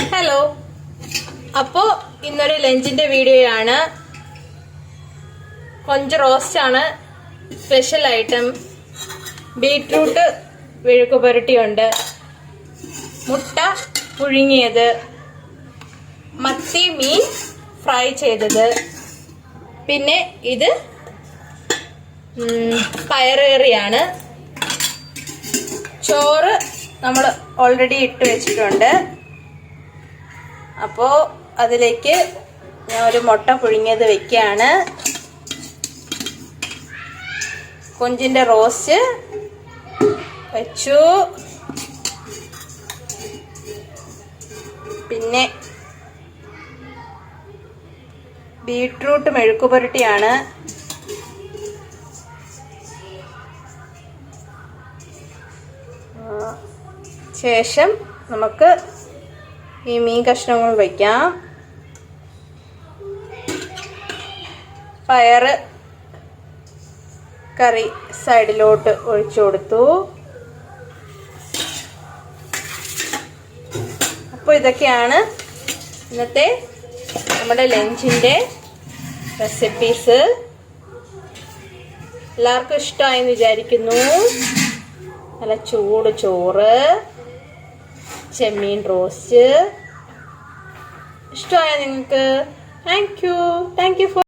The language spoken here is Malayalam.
ഹലോ അപ്പോ ഇന്നൊരു ലഞ്ചിന്റെ വീഡിയോയാണ്. കൊഞ്ച് റോസ്റ്റ് ആണ് സ്പെഷ്യൽ ഐറ്റം. ബീട്രൂട്ട് വിഴുക്ക് പുരട്ടിയുണ്ട്. മുട്ട പുഴുങ്ങിയത്. മത്തി മീൻ ഫ്രൈ ചെയ്തത്. പിന്നെ ഇത് പയറേറിയാണ് ചോറ് നമ്മൾ ഓൾറെഡി ഇട്ട് വെച്ചിട്ടുണ്ട്. അപ്പോൾ അതിലേക്ക് ഞാൻ ഒരു മുട്ട പുഴുങ്ങിയത് വെക്കുകയാണ് കൊഞ്ചിന്റെ റോസ്റ്റ് വെച്ചു. പിന്നെ ബീട്രൂട്ട് മെഴുക്ക് പുരട്ടിയാണ്. ശേഷം നമുക്ക് ഈ മീൻ കഷ്ണങ്ങൾ വയ്ക്കാം പയറ് കറി സൈഡിലോട്ട് ഒഴിച്ചു കൊടുത്തു. അപ്പോൾ ഇതൊക്കെയാണ് ഇന്നത്തെ നമ്മുടെ ലഞ്ചിന്റെ റെസിപ്പീസ് എല്ലാവർക്കും ഇഷ്ടമായെന്ന് വിചാരിക്കുന്നു. നല്ല ചൂട് ചോറ്. ചെമ്മീൻ റോസ്റ്റ്. ഇഷ്ടമായ നിങ്ങൾക്ക്? Thank you thank you for